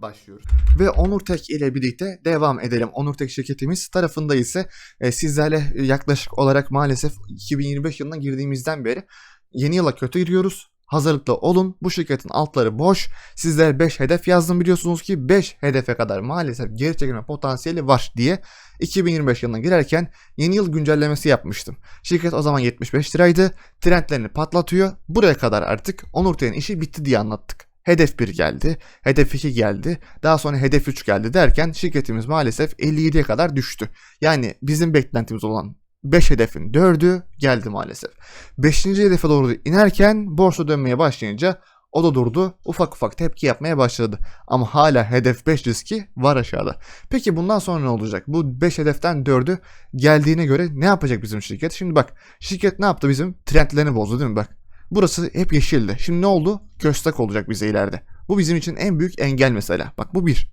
başlıyoruz. Ve Onur Tek ile birlikte devam edelim. Onur Tek şirketimiz tarafında ise e, sizlerle yaklaşık olarak maalesef 2025 yılına girdiğimizden beri yeni yıla kötü giriyoruz. Hazırlıklı olun. Bu şirketin altları boş. Sizler 5 hedef yazdım biliyorsunuz ki 5 hedefe kadar maalesef geri çekilme potansiyeli var diye 2025 yılına girerken yeni yıl güncellemesi yapmıştım. Şirket o zaman 75 liraydı. Trendlerini patlatıyor. Buraya kadar artık Onur Tek'in işi bitti diye anlattık. Hedef 1 geldi, hedef 2 geldi, daha sonra hedef 3 geldi derken şirketimiz maalesef 57'ye kadar düştü. Yani bizim beklentimiz olan 5 hedefin 4'ü geldi maalesef. 5. hedefe doğru inerken borsa dönmeye başlayınca o da durdu. Ufak ufak tepki yapmaya başladı. Ama hala hedef 5 riski var aşağıda. Peki bundan sonra ne olacak? Bu 5 hedeften 4'ü geldiğine göre ne yapacak bizim şirket? Şimdi bak şirket ne yaptı bizim? Trendlerini bozdu değil mi? Bak Burası hep yeşildi. Şimdi ne oldu? Köstek olacak bize ileride. Bu bizim için en büyük engel mesela. Bak bu bir.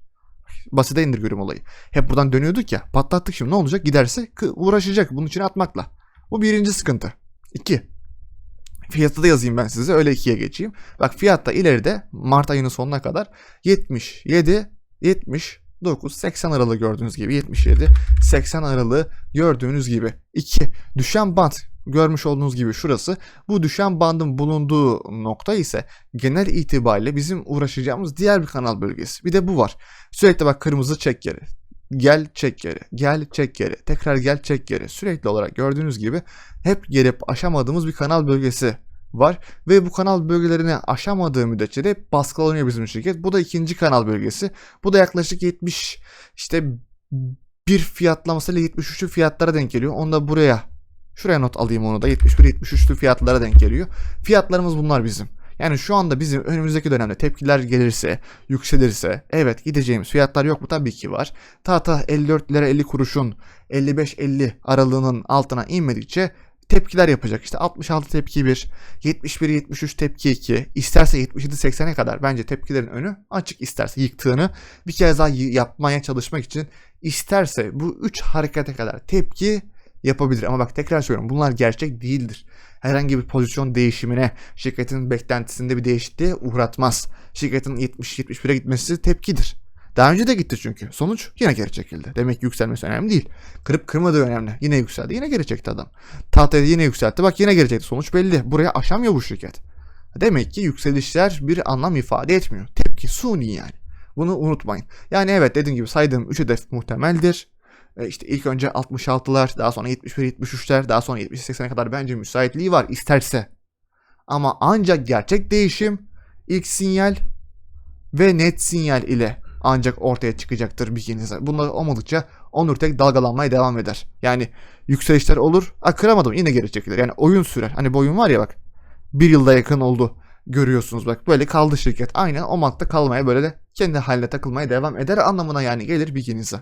Basite indirgiyorum olayı. Hep buradan dönüyorduk ya. Patlattık şimdi ne olacak? Giderse uğraşacak bunun için atmakla. Bu birinci sıkıntı. İki. Fiyatı da yazayım ben size. Öyle ikiye geçeyim. Bak fiyat da ileride Mart ayının sonuna kadar 77, 79, 80 aralığı gördüğünüz gibi 77, 80 aralığı gördüğünüz gibi. 2. Düşen bant görmüş olduğunuz gibi şurası. Bu düşen bandın bulunduğu nokta ise genel itibariyle bizim uğraşacağımız diğer bir kanal bölgesi. Bir de bu var. Sürekli bak kırmızı çek geri. Gel çek geri. Gel çek geri. Tekrar gel çek geri. Sürekli olarak gördüğünüz gibi hep gelip aşamadığımız bir kanal bölgesi var ve bu kanal bölgelerini aşamadığı müddetçe de baskılanıyor bizim şirket. Bu da ikinci kanal bölgesi. Bu da yaklaşık 70 işte bir fiyatlamasıyla 73'lü fiyatlara denk geliyor. Onu da buraya Şuraya not alayım onu da 71-73'lü fiyatlara denk geliyor. Fiyatlarımız bunlar bizim. Yani şu anda bizim önümüzdeki dönemde tepkiler gelirse, yükselirse evet gideceğimiz fiyatlar yok mu? Tabii ki var. Tahta 54 lira 50 kuruşun 55-50 aralığının altına inmedikçe tepkiler yapacak. İşte 66 tepki 1, 71-73 tepki 2, isterse 77-80'e kadar bence tepkilerin önü açık isterse yıktığını bir kez daha yapmaya çalışmak için isterse bu 3 harekete kadar tepki yapabilir. Ama bak tekrar söylüyorum bunlar gerçek değildir. Herhangi bir pozisyon değişimine, şirketin beklentisinde bir değişikliğe uğratmaz. Şirketin 70-71'e gitmesi tepkidir. Daha önce de gitti çünkü. Sonuç yine geri çekildi. Demek ki yükselmesi önemli değil. Kırıp kırmadığı önemli. Yine yükseldi. Yine geri çekti adam. Tahtayı yine yükseltti. Bak yine geri çekti. Sonuç belli. Buraya aşamıyor bu şirket. Demek ki yükselişler bir anlam ifade etmiyor. Tepki suni yani. Bunu unutmayın. Yani evet dediğim gibi saydığım 3 hedef muhtemeldir. E, İşte ilk önce 66'lar, daha sonra 71-73'ler, daha sonra 70-80'e kadar bence müsaitliği var isterse. Ama ancak gerçek değişim ilk sinyal ve net sinyal ile ancak ortaya çıkacaktır bilginize. Bunlar olmadıkça Onur tek dalgalanmaya devam eder. Yani yükselişler olur, a kıramadım yine geri çekilir. Yani oyun sürer. Hani bu oyun var ya bak. Bir yılda yakın oldu. Görüyorsunuz bak böyle kaldı şirket. Aynen o madde kalmaya böyle de kendi haline takılmaya devam eder anlamına yani gelir bilginize.